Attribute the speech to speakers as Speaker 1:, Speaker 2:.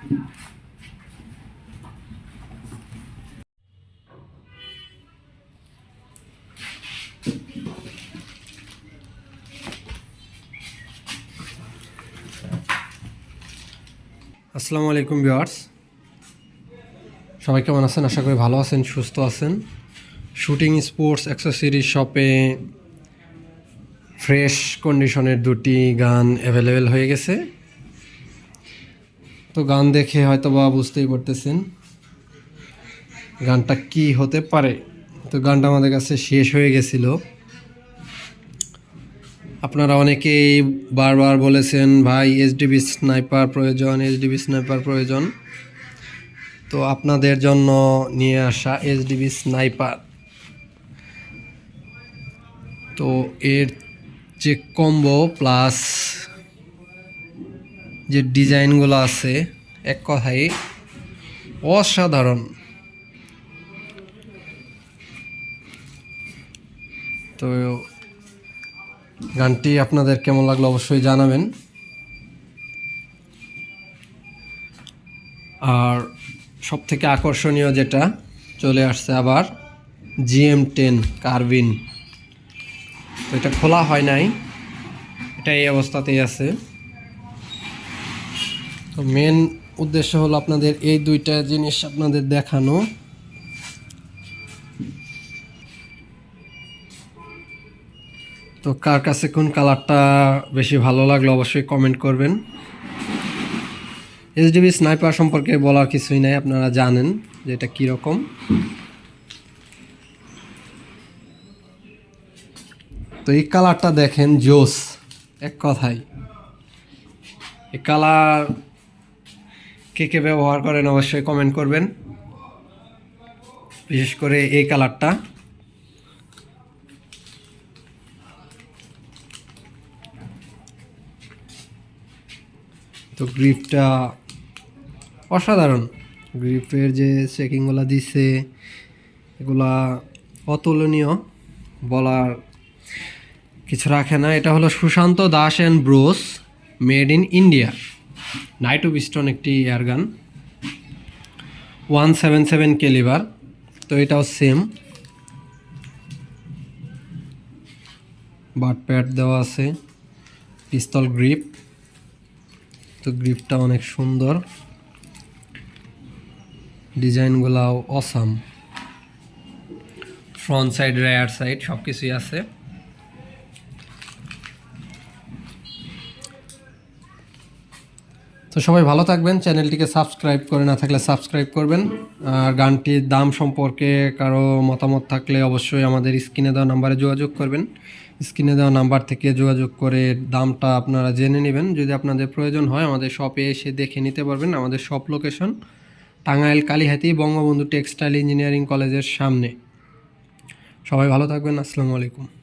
Speaker 1: আসসালামু আলাইকুম ভিউয়ার্স। সবাই কেমন আছেন? আশা করি ভালো আছেন, সুস্থ আছেন। শুটিং, স্পোর্টস অ্যাক্সেসরিজ শপে ফ্রেশ কন্ডিশনের দুটি গান অ্যাভেলেবেল হয়ে গেছে। তো গান দেখে হয়তো বা বুঝতেই পারতেছেন গানটা কি হতে পারে। তো গানটা আমাদের কাছে শেষ হয়ে গেছিল। আপনারা অনেকেই বারবার বলেছেন, ভাই এইচডিবি স্নাইপার প্রয়োজন এইচডিবি স্নাইপার প্রয়োজন। তো আপনাদের জন্য নিয়ে আসা এইচডিবি স্নাইপার। তো এর যে কম্বো প্লাস যে ডিজাইনগুলো আছে, এক কথায় অসাধারণ। তো গানটি আপনাদের কেমন লাগল অবশ্যই জানাবেন। আর সব থেকে আকর্ষণীয় যেটা, চলে আসছে আবার জিএম টেন কার্বিন। তো এটা খোলা হয় নাই, এটা এই অবস্থাতেই আছে। তো মেন উদ্দেশ্য হলো আপনাদের এই দুইটা জিনিস আপনাদের দেখানো। তো কার কাছে কোন কালারটা বেশি ভালো লাগল অবশ্যই কমেন্ট করবেন। এইচডিবি স্নাইপার সম্পর্কে বলার কিছুই নাই, আপনারা জানেন যে এটা কীরকম তো এই কালারটা দেখেন জোস, এক কথায়। এই কালার কে কে ব্যবহার করেন অবশ্যই কমেন্ট করবেন। বিশেষ করে এই কালারটা তো গ্রিপটা অসাধারণ। গ্রিপের যে চেকিংগুলো দিছে, এগুলা অতুলনীয় বলার কিছু রাখে না। এটা হলো Sushanta Das and bros made in India নাইটো বিস্টন একটি airgun one seven seven calibre তো এটাও সেম বাট প্যাড দেওয়া আছে পিস্তল গ্রিপ তো গ্রিপটা অনেক সুন্দর। ডিজাইনগুলাও awesome front side rear side সব কিছুই আছে। তো সবাই ভালো থাকবেন। চ্যানেলটিকে সাবস্ক্রাইব করে না থাকলে সাবস্ক্রাইব করবেন। আর গানটির দাম সম্পর্কে কারও মতামত থাকলে অবশ্যই আমাদের স্ক্রিনে দেওয়া নাম্বারে যোগাযোগ করবেন। স্ক্রিনে দেওয়া নাম্বার থেকে যোগাযোগ করে দামটা আপনারা জেনে নেবেন। যদি আপনাদের প্রয়োজন হয়, আমাদের শপে এসে দেখে নিতে পারবেন আমাদের shop location Tangail Kalihati Bangabandhu textile engineering কলেজের সামনে। সবাই ভালো থাকবেন। আসসালামু আলাইকুম।